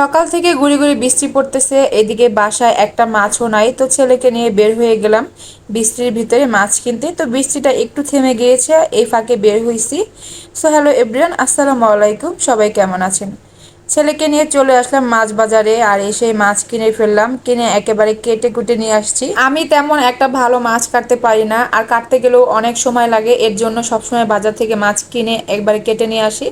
সকাল থেকে গুড়ি গুড়ি বৃষ্টি পড়তেছে, এদিকে বাসায় একটা মাছও নাই। তো ছেলেকে নিয়ে বের হয়ে গেলাম বৃষ্টির ভিতরে মাছ কিনতে। তো বৃষ্টিটা একটু থেমে গিয়েছে, এই ফাঁকে বের হয়েছি সো হ্যালো এভরিয়ান আসসালামু আলাইকুম, সবাই কেমন আছেন? ছেলেকে নিয়ে চলে আসলাম মাছ বাজারে, আর এসে মাছ কিনে ফেললাম, কিনে একেবারে কেটে কুটে নিয়ে আসছি। আমি তেমন একটা ভালো মাছ কাটতে পারি না, আর কাটতে গেলেও অনেক সময় লাগে, এর জন্য সবসময় বাজার থেকে মাছ কিনে একবারে কেটে নিয়ে আসি।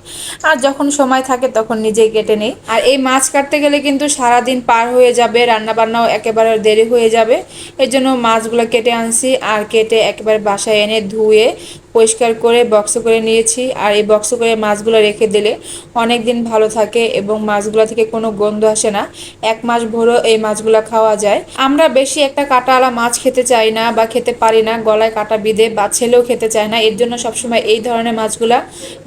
আর যখন সময় থাকে তখন নিজেই কেটে নিই। আর এই মাছ কাটতে গেলে কিন্তু সারাদিন পার হয়ে যাবে রান্না বান্নাও একেবারে দেরি হয়ে যাবে। এর জন্য মাছগুলো কেটে আনছি, আর কেটে একেবারে বাসায় এনে ধুয়ে পরিষ্কার করে বক্স করে নিয়েছি। আর এই বক্স করে মাছগুলো রেখে দিলে অনেক দিন ভালো থাকে এবং মাছগুলো থেকে কোনো গন্ধ আসে না। এক মাস ভরও এই মাছগুলো খাওয়া যায়। আমরা বেশি একটা কাটাওয়ালা মাছ খেতে চাই না বা খেতে পারি না, গলায় কাটা বিঁধে বা ছেলেও খেতে চায় না। এর জন্য সবসময় এই ধরনের মাছগুলা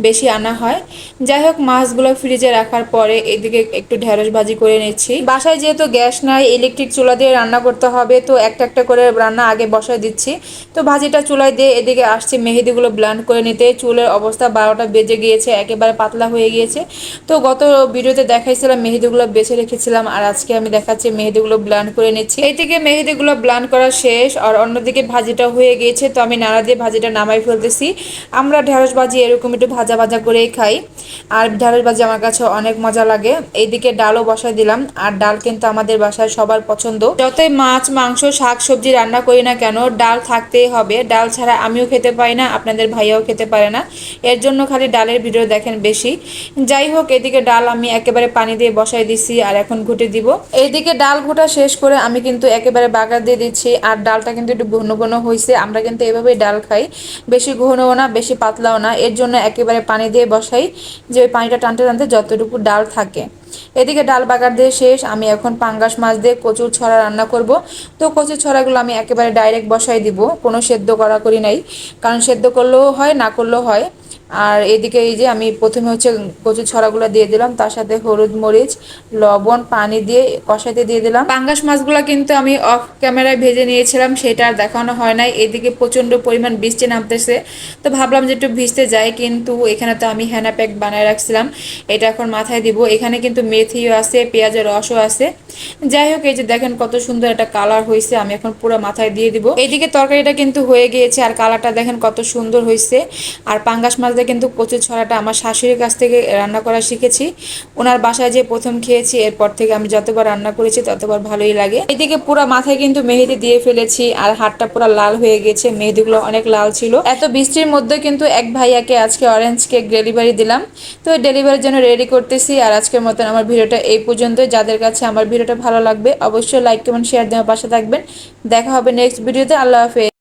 বেশি আনা হয়। যাই হোক, মাছগুলো ফ্রিজে রাখার পরে এদিকে একটু ঢেঁড়স ভাজি করে নিচ্ছি। বাসায় যেহেতু গ্যাস নাই ইলেকট্রিক চুলা দিয়ে রান্না করতে হবে, তো একটা একটা করে রান্না আগে বসায় দিচ্ছি। তো ভাজিটা চুলায় দিয়ে এদিকে আসছে আসছি মেহেদিগুলো ব্লান্ড করে নিতে চুলের অবস্থা বারোটা বেজে গিয়েছে, একেবারে পাতলা হয়ে গিয়েছে। তো গত ভিডিওতে দেখাইছিলাম মেহেদিগুলো বেছে রেখেছিলাম, আর আজকে আমি দেখাচ্ছি মেহেদিগুলো ব্লান্ড করে নিচ্ছি। এই থেকে মেহেদিগুলো ব্লান্ড করা শেষ, আর অন্যদিকে ভাজিটা হয়ে গিয়েছে, তো আমি নাড়া দিয়ে ভাজিটা নামাই ফেলতেছি। আমরা ঢেঁড়স ভাজি এরকম একটু ভাজা ভাজা করেই খাই, আর ঢেঁড়স ভাজি আমার কাছে অনেক মজা লাগে। এইদিকে ডালও বসাই দিলাম, আর ডাল কিন্তু আমাদের বাসায় সবার পছন্দ। যতই মাছ, মাংস, শাক, সবজি রান্না করি না কেন, ডাল থাকতেই হবে। ডাল ছাড়া আমিও খেতে পাই না আপনাদের ভাইয়াও খেতে পারে না। এর জন্য খালি ডালের ভিডিও দেখেন বেশি। যাই হোক, এদিকে ডাল আমি একেবারে পানি দিয়ে বসাই দিছি আর এখন ঘুটে দিব। এইদিকে ডাল ঘোটা শেষ করে আমি কিন্তু একেবারে বাগার দিয়ে দিচ্ছি। আর ডালটা কিন্তু একটু ঘন ঘন হয়েছে আমরা কিন্তু এভাবেই ডাল খাই। বেশি ঘনও না, বেশি পাতলাও না। এর জন্য একেবারে পানি দিয়ে বসাই যে ওই পানিটা টানতে টানতে যতটুকু ডাল থাকে। এদিকে ডাল বাগার দিয়ে শেষ। আমি এখন পাঙ্গাস মাছ দিয়ে কচুর ছড়া রান্না করব। তো কচুর ছড়াগুলো আমি একেবারে ডাইরেক্ট বসাই দিব। কোনো সেদ্ধ করা করি নাই। কারণ সেদ্ধ করলেও হয়, না করলেও হয়। আর এদিকে এই যে আমি প্রথমে হচ্ছে কচুর ছড়াগুলো দিয়ে দিলাম, তার সাথে হলুদ মরিচ, লবণ, পানি দিয়ে কষাইতে দিয়ে দিলাম। পাঙ্গাস মাছগুলো কিন্তু আমি অফ ক্যামেরায় ভেজে নিয়েছিলাম, সেটা আর দেখানো হয় নাই। এদিকে প্রচণ্ড পরিমাণ বৃষ্টি নামতেছে, তো ভাবলাম যে একটু ভিজতে যাই, কিন্তু এখানে তো আমি হ্যানা প্যাক বানায় রাখছিলাম, এটা এখন মাথায় দিব। এখানে কিন্তু মেথিও আছে, পেঁয়াজের রসও আছে। যাই হোক, এই যে দেখেন কত সুন্দর একটা কালার হয়েছে, আমি এখন পুরো মাথায় দিয়ে দিব। এইদিকে তরকারিটা কিন্তু হয়ে গিয়েছে, আর কালারটা দেখেন কত সুন্দর হয়েছে। আর পাঙ্গাস মাছ দিয়ে কিন্তু কচুর ছড়াটা আমার শাশুড়ির কাছ থেকে রান্না করা শিখেছি। ওনার বাসায় যে প্রথম খেয়েছি, এরপর থেকে আমি যতবার রান্না করেছি, ততবার ভালোই লাগে। এইদিকে পুরো মাথায় কিন্তু মেহেদি দিয়ে ফেলেছি, আর হাতটা পুরো লাল হয়ে গেছে, মেহেদিগুলো অনেক লাল ছিল। এত বৃষ্টির মধ্যে কিন্তু এক ভাইয়াকে আজকে অরেঞ্জ কেক ডেলিভারি দিলাম। তো ডেলিভারির জন্য রেডি করতেছি, আর আজকের মতন আমার ভিডিওটা এই পর্যন্তই। যাদের কাছে আমার ভিডিওটা ভালো লাগবে, অবশ্যই লাইক কমেন্ট শেয়ার দেওয়ার পাশে থাকবেন। দেখা হবে নেক্সট ভিডিওতে, আল্লাহ হাফেজ।